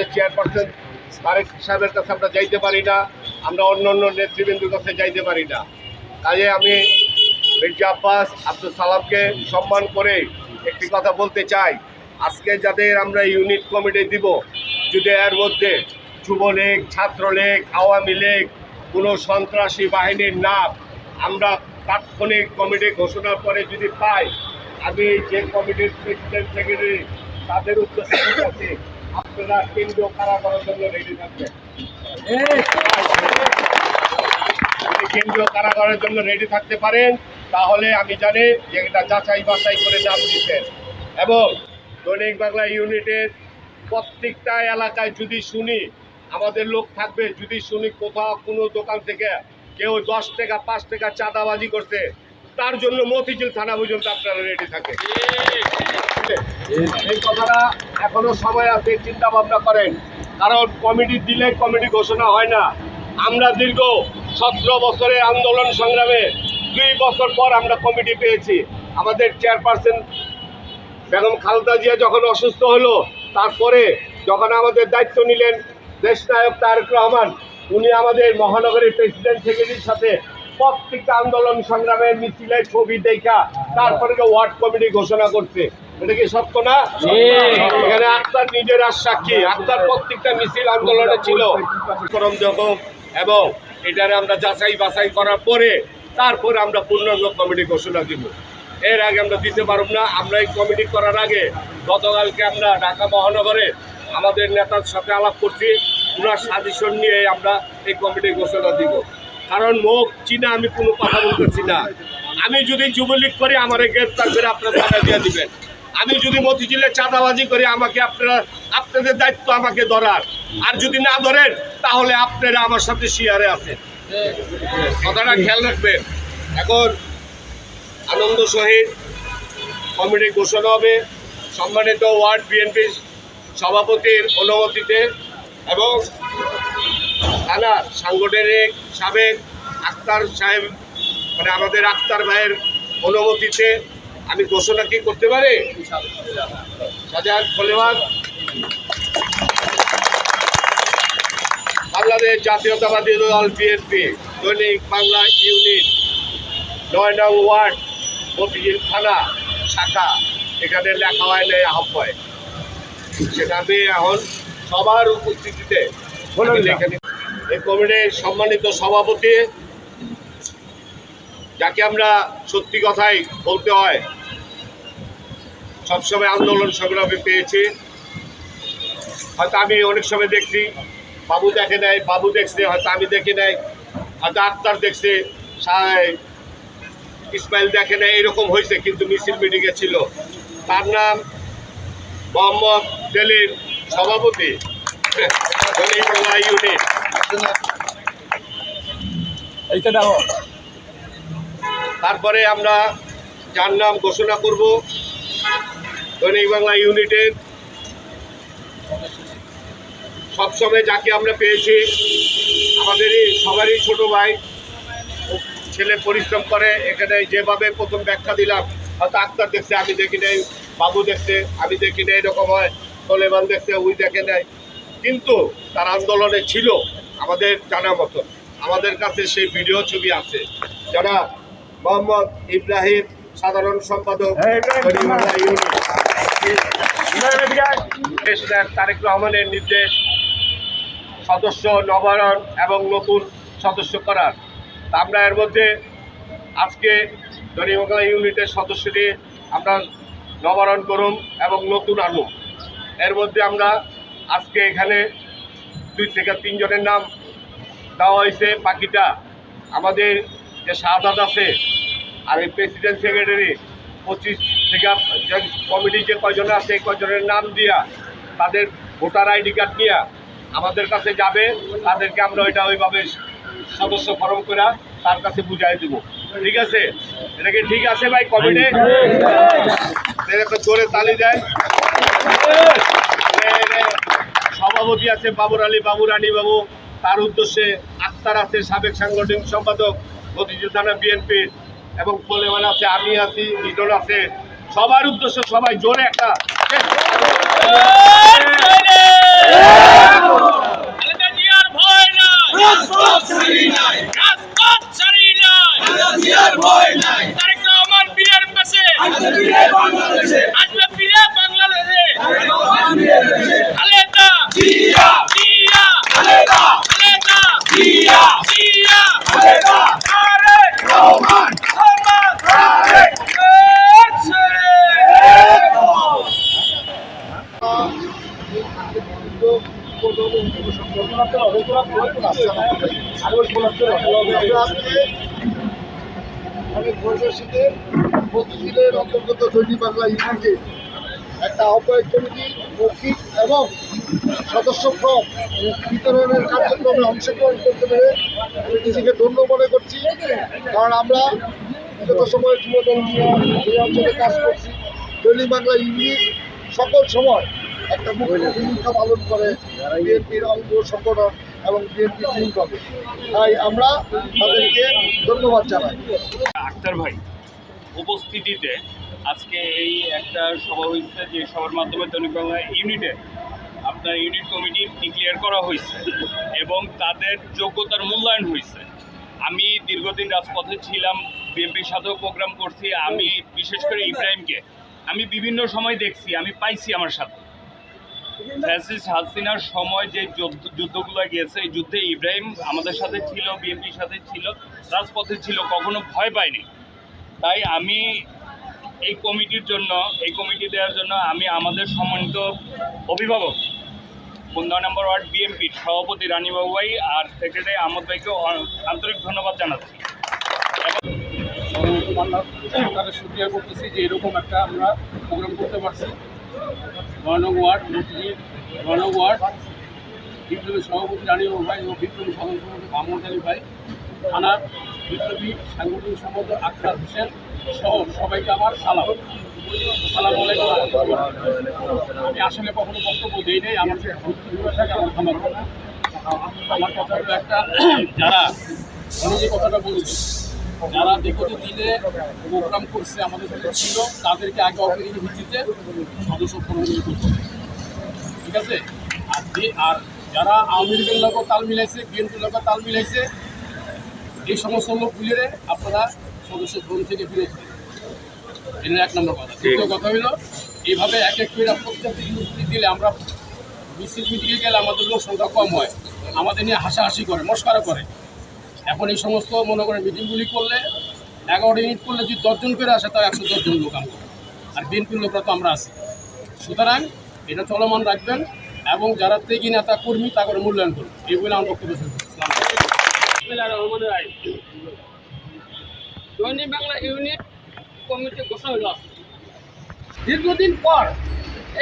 আমাদের চেয়ারপারসন তারেক সাহেবের কাছে আমরা যাইতে পারি না, আমরা অন্য অন্য নেতৃবৃন্দের কাছে যাইতে পারি না। কাজে আমি মির্জা আব্বাস আব্দুল সালামকে সম্মান করে একটি কথা বলতে চাই। আজকে যাদের আমরা ইউনিট কমিটি দিব, যদি এর মধ্যে যুবলীগ, ছাত্রলীগ, আওয়ামী লীগ, কোনো সন্ত্রাসী বাহিনীর নাম আমরা তাৎক্ষণিক কমিটি ঘোষণার পরে যদি পাই, আমি যে কমিটির প্রেসিডেন্ট সেক্রেটারি তাদের উদ্দেশ্যে আপনারা কেন্দ্রীয় কারাগারের জন্য রেডি থাকবেন কেন্দ্রীয় কারাগারের জন্য রেডি থাকতে পারেন, তাহলে আমি জানি যে এটা যাচাই বাছাই করে নাম দিচ্ছেন। এবং দৈনিক বাংলা ইউনিটের প্রত্যেকটা এলাকায় যদি শুনি, আমাদের লোক থাকবে, যদি শুনি কোথাও কোনো দোকান থেকে কেউ দশ টাকা, পাঁচ টাকা চাঁদাবাজি করছে, তার জন্য মতিঝিল থানা পর্যন্ত আপনারা রেডি থাকে এই কথাটা এখনও সময় আছে চিন্তা ভাবনা করেন। কারণ কমিটি দিলে কমিটি ঘোষণা হয় না। আমরা দীর্ঘ সতেরো বছরের আন্দোলন সংগ্রামে দুই বছর পর আমরা কমিটি পেয়েছি। আমাদের চেয়ারপারসন বেগম খালেদা জিয়া যখন অসুস্থ হলো, তারপরে যখন আমাদের দায়িত্ব নিলেন দেশনায়ক তারেক রহমান, উনি আমাদের মহানগরীর প্রেসিডেন্ট সেক্রেটারির সাথে প্রত্যেকটা আন্দোলন সংগ্রামের মিছিলের ছবি দেখা তারপরে যে ওয়ার্ড কমিটি ঘোষণা করছে এটা কি সত্য না? এখানে আক্তার নিজের আর সাক্ষী আক্তার প্রত্যেকটা মিছিল আন্দোলনে ছিল। এবং এটারে আমরা যাচাই বাছাই করার পরে তারপরে আমরা পূর্ণাঙ্গ কমিটি ঘোষণা দিব। এর আগে আমরা দিতে পারব না আমরা এই কমিটি করার আগে গতকালকে আমরা ঢাকা মহানগরে আমাদের নেতার সাথে আলাপ করছি ওনার সাজেশন নিয়ে আমরা এই কমিটি ঘোষণা দিব। কারণ মুখ চিনা, আমি কোনো কথা বলতেছি না আমি যদি যুবলীগ করি, আমার গ্রেপ্তার করে আপনারা থানা দিয়ে দিবেন। আমি যদি মতিঝিলে চাঁদাবাজি করি, আমাকে আপনারা, আপনাদের দায়িত্ব আমাকে ধরার। আর যদি না ধরেন, তাহলে আপনারা আমার সাথে শিয়ারে আছেন। কথাটা খেয়াল রাখবেন। এখন আনন্দ সহিত কমিটি ঘোষণা হবে। সম্মানিত ওয়ার্ড বিএনপি সভাপতির অনুমতিতে এবং থানার সাংগঠনিক সাবেক আক্তার সাহেব মানে আমাদের আক্তার ভাইয়ের অনুমতিতে আমি ঘোষণা কি করতে পারি? খলিবাদ বাংলাদেশ জাতীয়তাবাদী দল বিএনপি দৈনিক বাংলা ইউনিট নয় নং ওয়ার্ড মতিঝিল থানা শাখা। এখানে লেখা হয় নেই আহ্বায়। সেটা আমি এখন সবার উপস্থিতিতে লিখে। এই কমিটির সম্মানিত সভাপতি, যাকে আমরা সত্যি কথাই বলতে হয়, সবসময় আন্দোলন সংগ্রামে পেয়েছি। হয়তো আমি অনেক সময় দেখছি, বাবু দেখে নাই, বাবু দেখছে, হয়তো আমি দেখি নাই, হয়তো আক্তার দেখছে ইসমাইল দেখে না এরকম হয়েছে কিন্তু মিছিল মিটিংয়ে ছিল। তার নাম মোহাম্মদ সেলিম সভাপতি। ইউনিট। তারপরে আমরা যার নাম ঘোষণা করব, দৈনিক বাংলা ইউনিটের। সবসময় যাকে আমরা পেয়েছি, আমাদেরই, সবারই ছোট ভাই ছেলে পরিশ্রম করে, এখানে যেভাবে প্রথম ব্যাখ্যা দিলাম, হয়তো আক্তার দেখছে, আমি দেখি নাই, বাবু দেখছে, আমি দেখি নাই, এরকম হয়, সোলেমান দেখছে, ওই দেখে নাই। কিন্তু তার আন্দোলনে ছিল আমাদের জানা মতো। আমাদের কাছে সেই ভিডিও ছবি আছে। যারা মোহাম্মদ ইব্রাহিম সাধারণ সম্পাদক দেশনায়ক তারেক রহমানের নির্দেশ সদস্য নবায়ন এবং নতুন সদস্য করার। আমরা এর মধ্যে আজকে দৈনিকবাংলা ইউনিটের সদস্যটি আমরা নবায়ন করুন এবং নতুন আনুন। এর মধ্যে আমরা আজকে এখানে দুই থেকে তিনজনের নাম দেওয়া হয়েছে বাকিটা আমাদের যে শাহাদাত আছে আর এই প্রেসিডেন্ট সেক্রেটারি পঁচিশ থেকে কমিটি যে কয়জন আছে এই কয়জনের নাম দিয়া তাদের ভোটার আইডি কার্ড নিয়ে আমাদের কাছে যাবে তাদেরকে আমরা ওইটা ওইভাবে সদস্য ফরম করে তার কাছে বুঝাই দেবো। ঠিক আছে? এটা কি ঠিক আছে ভাই কমিটি একটা জোরে তালি দেয়। সভাপতি আছে বাবুর আলী বাবু রানী বাবু তার উদ্দেশ্যে আক্তার আছে সাবেক সাংগঠনিক সম্পাদক মতিঝিল থানা বিএনপি এবং কোলেমান আছে আমি আছি লিটন আছে সবার উদ্দেশ্যে সবাই জোরে একটা খালেদা জিয়ার ভয় নাই রাজপথ ছাড়ি নাই তারেক রহমান বীরের পাশে আসবে ফিরে বাংলাদেশে খালেদা জিয়া খালেদা জিয়া তারেক রহমান তারেক অনেক প্রতিদিনের অন্তর্গত দৈনিক বাংলা একটা এবং সদস্য বিতরণের কার্যক্রমে অংশগ্রহণ করতে পেরে আমি নিজেকে ধন্য মনে করছি। কারণ আমরা এই অঞ্চলে কাজ করছি। বাংলা ইউনিট সকল সময় একটা মুখ্য ভূমিকা পালন করে। বিএনপির অঙ্গ সংগঠন এবং বিএনপির মূল দলে তাই আমরা তাদেরকে ধন্যবাদ জানাই। আক্তার ভাই, উপস্থিতিতে আজকে এই একটা সভা হয়েছে যে সভার মাধ্যমে দৈনিক বাংলা ইউনিটে আপনার ইউনিট কমিটি ডিক্লেয়ার করা হয়েছে এবং তাদের যোগ্যতার মূল্যায়ন হয়েছে। আমি দীর্ঘদিন রাজপথে ছিলাম, বিএনপির সাথেও প্রোগ্রাম করছি, আমি বিশেষ করে ইব্রাহিমকে, আমি বিভিন্ন সময় দেখছি, আমি পাইছি আমার সাথে। ফ্যাসিস্ট হাসিনার সময় যে যুদ্ধ- যুদ্ধগুলো গিয়েছে, এই যুদ্ধে ইব্রাহিম আমাদের সাথে ছিল, বিএনপির সাথে ছিল, রাজপথে ছিল, কখনো ভয় পায়নি। তাই আমি এই কমিটির জন্য, এই কমিটি দেওয়ার জন্য আমি আমাদের সম্মানিত অভিভাবক বন্ধু নম্বর ওয়ার্ড বিএনপির সভাপতি রানীবাবু ভাই আর সেক্রেটারি আহমদ ভাইকে আন্তরিক ধন্যবাদ জানাচ্ছি। সুক্রিয়া করতেছি যে এরকম একটা আমরা প্রোগ্রাম করতে পারছি। নয়নং ওয়ার্ড, মসজিদ নয়নং ওয়ার্ড। বিপ্লবী সভাপতি রানী ভাই ও বিপ্লবী সম্পাদক মাহমুদ আলী ভাই। থানার বিপ্লবী সাংগঠনিক সম্পাদক আক্তার হোসেন সহ সবাইকে আমার সালাম। সালাম আলাইকুম। আমি আসলে কখনো বক্তব্য দিই নাই, আমার আমার আমার কথা হলো একটা, যারা উনি যে কথাটা বলছেন যারা বিগত দিনে প্রোগ্রাম করছে আমাদের সাথে ছিল তাদেরকে আগে অগ্রগতি ভিত্তিতে সদস্য প্রণোদন করতে। ঠিক আছে? আর আর যারা আওয়ামী লীগের লোকও তাল মিলাইছে বিএনপির লোকও তাল মিলাইছে এই সমস্ত লোক লোকগুলিরে আপনারা সদস্য গ্রহণ থেকে বিরত। এটা এক নম্বর কথা। দ্বিতীয় কথা হলো এইভাবে এক এক করে প্রত্যেকটি লোকগুলি দিলে আমরা মিছিল মিটিংয়ে গেলে আমাদের লোক সংখ্যা কম হয়। আমাদের নিয়ে হাসাহাসি করে মস্কারা করে। এখন এই সমস্ত মনে করেন মিটিংগুলি করলে এগারোটা ইউনিট করলে যদি দশজন করে আসে, তাও একশো দশজন লোক আমরা। আর বিএনপির লোকরা তো আমরা আছি। সুতরাং এটা চলমান রাখবেন এবং যারা তেগি নেতা, কর্মী, তা করে মূল্যায়ন করুন। এই বলে আমার বক্তব্য। আসসালামু আলাইকুম। দৈনিক বাংলা ইউনিট কমিটি ঘোষণা দীর্ঘদিন পর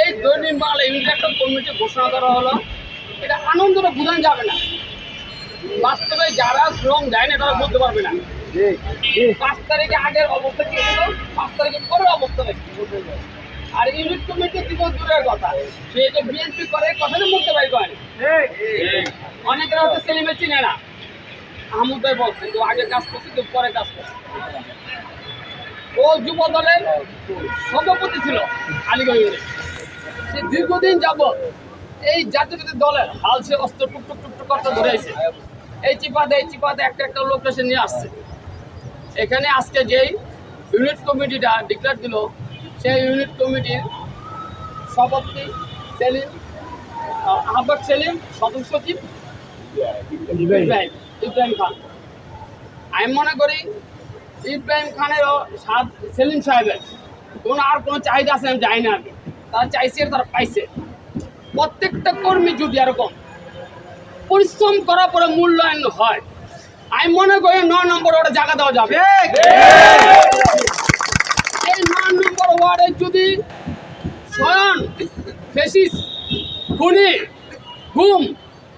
এই দৈনিক বাংলা ইউনিট একটা কমিটি ঘোষণা করা হলো। এটা আনন্দটা বোঝানো যাবে না। বাস্তবে যারা শ্রম দেয় না, তারা বলতে পারবে না। পাঁচ তারিখে আগের অবস্থা কি ছিল? পাঁচ তারিখে পরের অবস্থা কি আর ইউনিট কমিটি দিব দূরের কথা? সে যে বিএনপি করে, কথা না বলতে পারি করেন অনেকেরা হয়তো সেলিমে চিনে না। আহমদ ভাই বলছে, তো আগে কাজ করছে, তো পরে কাজ করছে। ও যুব দলের সভাপতি ছিল আলিগঞ্জে সে দীর্ঘদিন যাব এই জাতীয় দলের হাল সে অস্ত্র টুক টুক টুক টুক করতে ধরে আছে। এই চিপাতে এই চিপাতে একটা একটা লোক এসে নিয়ে আসছে। এখানে আজকে যেই ইউনিট কমিটিটা ডিক্লেয়ার দিল সেই ইউনিট কমিটির সভাপতি সেলিম আহ, সেলিম সদস্য সচিব ইব্রাহিম। ইব্রাহিম খান। আমি মনে করি ইব্রাহিম খানেরও সেলিম সাহেবের কোনো আর কোনো চাহিদা আছে আমি জানি না আমি তারা চাইছে তারা পাইছে। প্রত্যেকটা কর্মী যদি এরকম পরিশ্রম করার পরে মূল্যায়ন হয়। আমি মনে করি নয় নম্বর ওয়ার্ডে জায়গা দেওয়া যাবে। এই নয় নম্বর ওয়ার্ডে যদি স্বয়ং ফেসিস খুনি গুম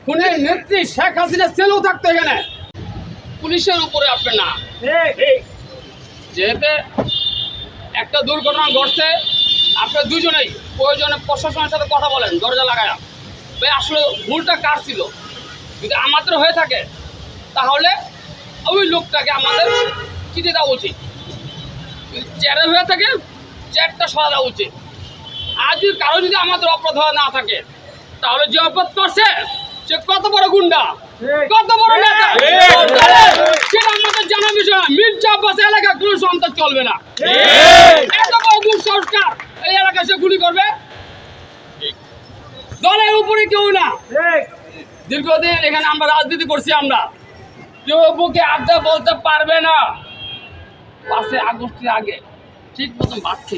খুনের নেত্রী শেখ হাসিনা সেলেও থাকতো এখানে পুলিশের উপরে আপনি না। যেহেতু একটা দুর্ঘটনা ঘটছে আপনার দুজনেই প্রয়োজনে প্রশাসনের সাথে কথা বলেন দরজা লাগায়া। ভাই আসলে ভুলটা কার ছিল? যদি আমাদের হয়ে থাকে, তাহলে ওই লোকটাকে আমাদের চিঠি দেওয়া উচিত। যদি হয়ে থাকে চেয়ারটা সরা দেওয়া উচিত। আর যদি কারও যদি আমাদের অপরাধ না থাকে, তাহলে যে অপরাধ করছে, সে কত বড় গুন্ডা, কত বড় নেতা। সেটা আমাদের জানা বিষয় না মির্জা আব্বাস এলাকা কোনো সন্তান চলবে না। এত বড় দুঃসংস্কার এই এলাকায় সে গুলি করবে? দলের উপরে কেউ না। দীর্ঘদিন এখানে আমরা রাজনীতি করছি আমরা। কেউ বুকে আড্ডা বলতে পারবে না। পাশে আগস্টের আগে। ঠিক মতন বাড়ছে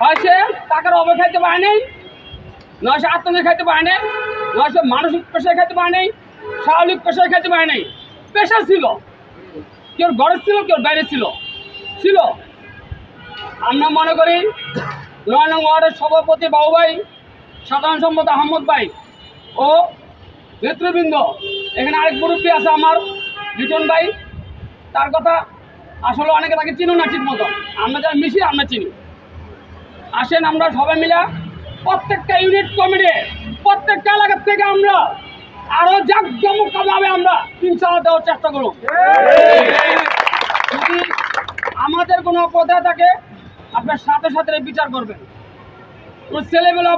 হয়েছে টাকার অভাব খাইতে পারে নাই। নয়শো আত্মীয় খাইতে পারে নাই। নয়শো মানসিক পেশায় খাইতে পারে নাই। শারীরিক পেশায় খাইতে পারে নাই। পেশা ছিল। কেউ ঘরে ছিল কেউ বাইরে ছিল। ছিল। আমরা মনে করি নয় নং ওয়ার্ডের সভাপতি বাবু ভাই সাধারণ সম্পাদক আহমদ ভাই ও নেতৃবৃন্দ। এখানে আরেক মুরব্বী আছে আমার, লিটন ভাই। তার কথা আসলে অনেকে তাকে চিনো না ঠিক মতো। আমরা যারা মিশি, আমরা চিনি। আসেন আমরা সবাই মিলে প্রত্যেকটা ইউনিট কমিটি প্রত্যেকটা এলাকার থেকে আমরা আরও জাকজমকভাবে আমরা ইনশাল্লাহ দেওয়ার চেষ্টা করব। যদি আমাদের কোনো অপরাধ থাকে, আপনার সাথে সাথে বিচার করবেন। কোনো ছেলেমেলে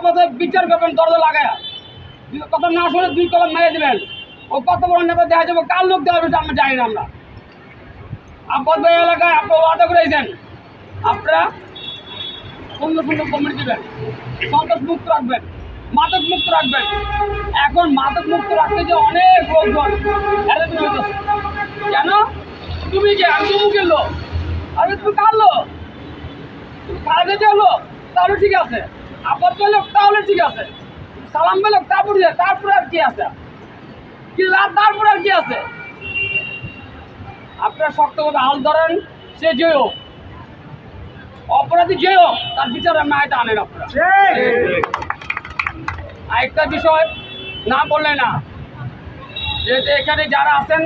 বিচার করবেন, দরজা লাগায়। কথা না শুনে দুই কলম মেরে দিবেন? ও কত বড় নেতা দেখা যাবে? কার লোক দেওয়া হবে আমরা জানি না আমরা। ভাই এলাকায় আপনারা ওয়াদা করেছেন? আপনারা সুন্দর সুন্দর কমেন্ট দিবেন। সন্ত্রাস মুক্ত রাখবেন। মাদক মুক্ত রাখবেন। এখন মাদক মুক্ত রাখতে যে অনেক লোকজন কেন? তুমি যে আমি মুখের লোক। আরে তুমি কার লোক? কাজে যে লোক? তাহলে ঠিক আছে। ভাই লোক তাহলে ঠিক আছে। সালাম লোক তারপরে তারপরে আর কি আছে? কি লাভ তারপরে আর কি আছে? আপনারা শক্তভাবে হাল ধরেন সে যে হোক। অপরাধী যে হোক তার বিচার আয়তা আনেন আপনারা। আরেকটা বিষয় না বললে না। যেহেতু এখানে যারা আছেন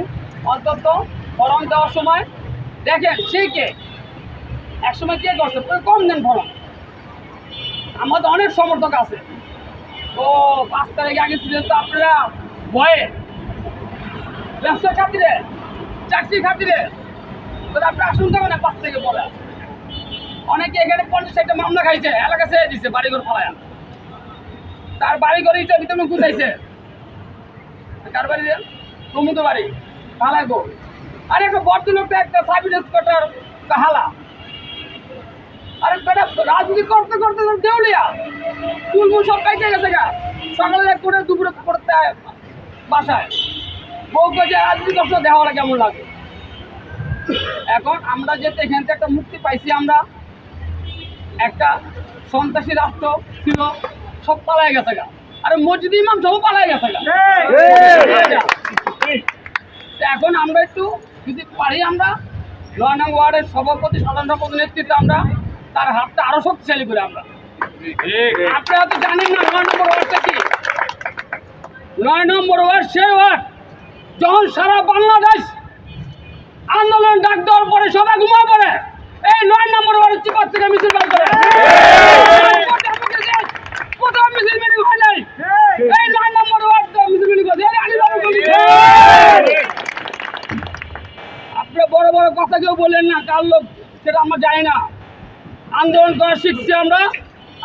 অন্তত ফলন দেওয়ার সময় দেখেন সে কে? এক সময় কে করছে? কম দেন ফলন আমাদের অনেক সমর্থক আছে। ও, পাঁচ তারিখ আগে ছিল তো আপনারা। ভয়ে। ব্যবসা খাতিরে, চাকরি খাতিরে। তাহলে আপনি আসুন তখন না পাঁচ থেকে বলে। অনেকে এখানে পঞ্চাশ একটা মামলা খাইছে, এলাকা ছেড়ে দিচ্ছে বাড়িঘর ফলায় তার বাড়ি ঘরে ইটা ভিতরে গুছাইছে। কার বাড়ি প্রমুদ বাড়ি। ফালায় গো আর একটা বর্ত একটা সাব ইন্সপেক্টর হালা। আরে বেটা, রাজনীতি করতে করতে দেউলিয়া। চুলমুল সব পেকে গেছে গা। সকালে করে দুপুরে করতে বাসায়। বউকে যে রাজনীতি করতে দেওয়া কেমন লাগে? এখন আমরা যেতে এখান থেকে একটা মুক্তি পাইছি আমরা, একটা সন্ত্রাসী রাষ্ট্র ছিল, সব পালায় গেছে গা। আরে মসজিদ ইমাম সব পালায় গেছে গা। এখন আমরা একটু যদি পারি আমরা নয় নং ওয়ার্ডের সভাপতি, সাধারণ সম্পাদক নেতৃত্বে আমরা তার হাতটা আরও শক্তিশালী করে আমরা। আপনারা তো জানেন না, নয় নম্বর ওয়ার্ডটা কি? নয় নম্বর ওয়ার্ড সে ওয়ার্ড যখন সারা বাংলাদেশ আন্দোলন ডাক দেওয়ার পরে সবাই ঘুমায় পড়ে। এই নয় নম্বর ওয়ার্ড চিপার থেকে মিছিল বের করে। কোথাও হয় নাই। এই নয় নম্বর ওয়ার্ড আপনি বড় বড় কথা কেউ বললেন না, কার লোক সেটা আমরা জানি না। আন্দোলন করা শিখছি আমরা।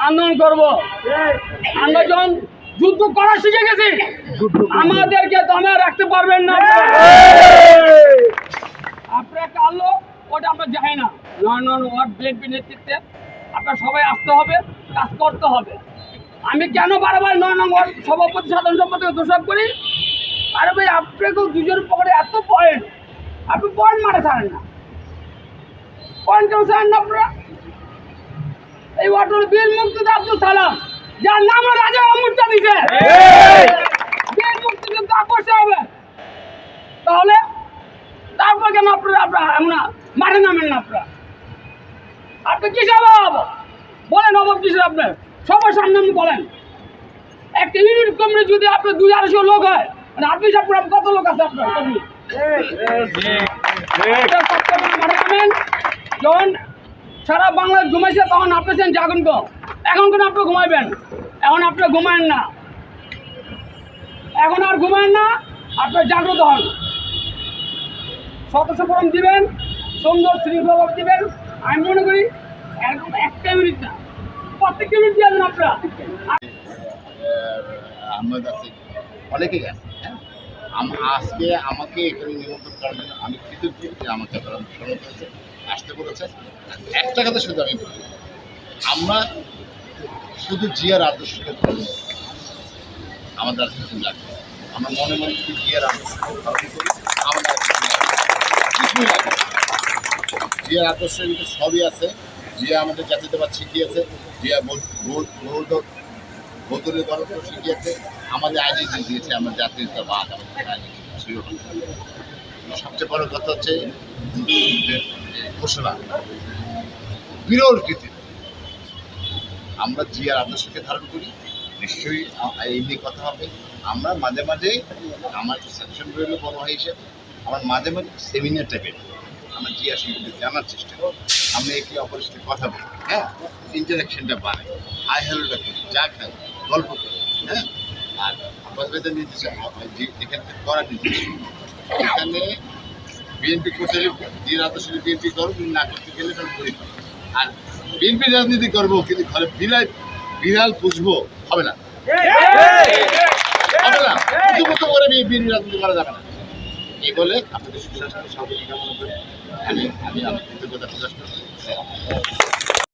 আন্দোলন করব। আমরা যখন যুদ্ধ করা শিখে গেছি, আমাদেরকে দমে রাখতে পারবেন না আপনার। কার লোক ওটা আমরা জানি না। নয় নয় ওয়ার্ড বিএনপি নেতৃত্বে আপনার সবাই আসতে হবে, কাজ করতে হবে। আমি কেন বারবার নয় নং ওয়ার্ড সভাপতি, সাধারণ সম্পাদক দোষারোপ করি? আরে ভাই, আপনাকেও দুজন পকেটে এত পয়েন্ট আপনি পয়েন্ট মারে ছাড়েন না। পয়েন্ট কেউ ছাড়েন না আপনারা? এই ওয়াটার বিল মুক্তি আব্দুল সালাম যার নাম রাজা অমৃতা দিছে বিল মুক্তি কিন্তু করতে হবে। তাহলে তারপর কেন আপনারা আপনারা আমরা মাঠে নামেন না আপনারা। আপনি কিসের অভাব? বলেন অভাব কিসের আপনার? সবার সামনে আপনি বলেন। একটা ইউনিট যদি আপনার দুই আড়াইশো লোক হয় মানে আপনি সব কত লোক আছে আপনার যখন সারা বাংলায় ঘুমাইছে, তখন আপনি ছিলেন জাগন গো এখন কেন আপনি ঘুমাইবেন? এখন আপনি ঘুমায়েন না। এখন আর ঘুমায়েন না, আপনি জাগ্রত হন। সদস্য ফরম দিবেন, সুন্দর শৃঙ্খলা দিবেন। আমি মনে করি, একদম একটা ইউনিট না প্রত্যেককে ইউনিট দিয়ে আপনারা। আহমেদ আছে হ্যাঁ? আজকে আমাকে এখানে নিমন্ত্রণ করার জন্য আমি কৃতজ্ঞ যে আমাকে তারা অনুসরণ করেছে আসতে বলেছে আর একটা কথা শুধু আমি বলি, আমরা শুধু জিয়ার আদর্শকে। আমাদের আর লাগবে আমরা মনে মনে শুধু জিয়ার আর লাগবে জিয়ার আদর্শের ভিতরে সবই আছে জিয়া আমাদের জাতীয়তাবাদ শিখিয়েছে, জিয়া বদলে গল্প শিখিয়েছে আমাদের আইডেন্টি দিয়েছে আমরা জাতীয়তাবাদ, আমাদের না। সবচেয়ে বড় কথা হচ্ছে যে ঘোষণা। বিরল কৃতি আমরা জিয়ার আদর্শকে ধারণ করি, নিশ্চয়ই এই নিয়ে কথা হবে। আমরা মাঝে মাঝে আমার সেকশন রইল বড় ভাই হিসেবে আমার মাঝে মাঝে সেমিনার টাইপের আমরা জিয়া সম্পর্কে জানার চেষ্টা করি। আমরা একে অপরের সাথে কথা বলি হ্যাঁ? ইন্টারাকশনটা বাড়ে হাই হ্যালোটা করি, চা খাই, গল্প করি হ্যাঁ? আর আপাতত নির্দেশ যে- যেখানে করার নির্দেশ এখানে বিএনপি করতে দিন আদর্শ বিএনপি করব না করতে গেলে করি। আর বিএনপি রাজনীতি করব, কিন্তু ঘরে বিড়াল বিড়াল পুষবো, হবে না। হবে না। প্রথমত করে বিএনপি রাজনীতি করা যাবে না। এই বলে আপনাদের আমি আমি আমি কৃতজ্ঞতা প্রকাশ করছি।